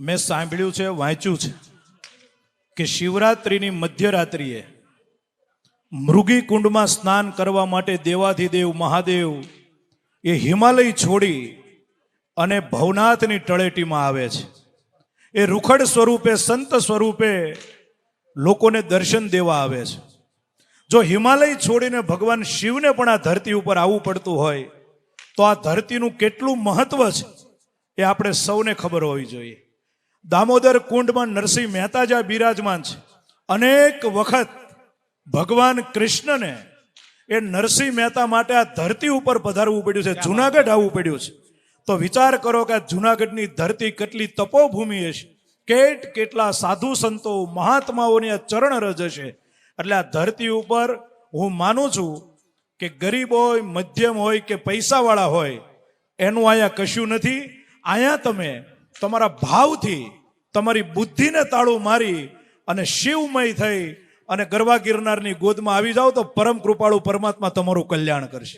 મેં સાંભળ્યું છે, વાંચ્યું છે કે શિવરાત્રિની મધ્યરાત્રિએ મૃગી કુંડમાં સ્નાન કરવા માટે દેવાધિદેવ મહાદેવ એ હિમાલય છોડી અને ભવનાથની તળેટીમાં આવે છે. એ રૂખડ સ્વરૂપે, સંત સ્વરૂપે લોકોને દર્શન દેવા આવે છે. જો હિમાલય છોડીને ભગવાન શિવને પણ આ ધરતી ઉપર આવવું પડતું હોય, તો આ ધરતીનું કેટલું મહત્વ છે એ આપણે સૌને ખબર હોવી જોઈએ. દામોદર કુંડમાં નરસિંહ મહેતાજા બિરાજમાન છે. અનેક વખત ભગવાન કૃષ્ણને એ નરસિંહ મહેતા માટે આ ધરતી ઉપર પધારવું પડ્યું છે જુનાગઢ આવવું પડ્યું છે. તો વિચાર કરો કે આ જુનાગઢની ધરતી કેટલી તપોભૂમિ હશે. કેટ કેટલા સાધુ સંતો મહાત્માઓની આ ચરણ રજ હશે. એટલે આ ધરતી ઉપર હું માનું છું કે ગરીબ હોય મધ્યમ હોય કે પૈસાવાળા હોય એનું અહીંયા કશું નથી. અહીંયા તમે તમારા ભાવથી તમારી બુદ્ધિને તાળું મારી અને શિવમય થઈ અને ગરવા ગિરનારની ગોદમાં આવી જાઓ તો પરમ કૃપાળુ પરમાત્મા તમારું કલ્યાણ કરશે.